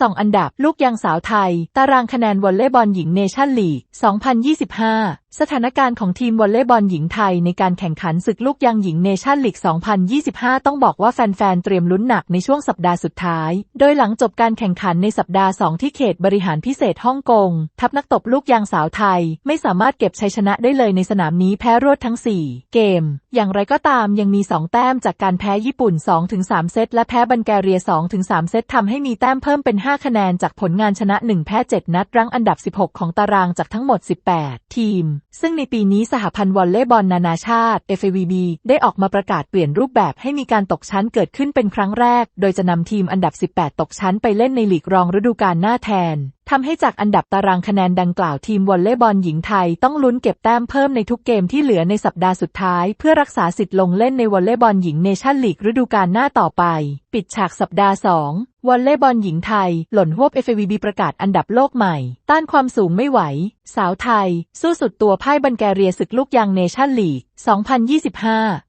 สองอันดับลูกยางสาวไทย ตารางคะแนนวอลเลย์บอลหญิงเนชั่นลีก 2025 สถานการณ์ของทีมวอลเลย์บอลหญิงไทยในการแข่งขันศึกลูกยางหญิงเนชั่นลีก 2025 ต้องบอกว่าแฟนๆ เตรียมลุ้นหนักในช่วงสัปดาห์สุดท้าย โดยหลังจบการแข่งขันในสัปดาห์ 2 ที่เขตบริหารพิเศษฮ่องกง ทัพนักตบลูกยางสาวไทย ไม่สามารถเก็บชัยชนะได้เลยในสนามนี้แพ้รวดทั้ง 4 เกม อย่างไรก็ตามยังมี 2 แต้มจากการแพ้ญี่ปุ่น 2-3 เซตและแพ้บัลแกเรีย 2-3 เซตทำให้มีแต้มเพิ่มเป็น5 คะแนนจากผลงานชนะ 1 แพ้ 7 นัดรั้งอันดับ 16 ของตารางจากทั้งหมด 18 ทีม ซึ่งในปีนี้สหพันธ์วอลเลย์บอลนานาชาติ FAVB ได้ออกมาประกาศเปลี่ยนรูปแบบให้มีการตกชั้นเกิดขึ้นเป็นครั้งแรก โดยจะนำทีมอันดับ 18 ตกชั้นไปเล่นในลีกรองฤดูกาลหน้าแทน ทำให้จากอันดับตารางคะแนนดังกล่าวทีมวอลเลย์บอลหญิงไทยต้องลุ้นเก็บแต้มเพิ่มในทุกเกมที่เหลือในสัปดาห์สุดท้าย เพื่อรักษาสิทธิ์ลงเล่นในวอลเลย์บอลหญิงเนชั่นลีกฤดูกาลหน้าต่อไป ปิดฉากสัปดาห์ 2 วอลเลย์บอลหญิงไทย หล่นหวบ FAVB ประกาศอันดับโลกใหม่ ต้านความสูงไม่ไหว สาวไทย สู้สุดตัวพ่ายบัลแกเรียศึกลูกยางเนชั่นลีก 2025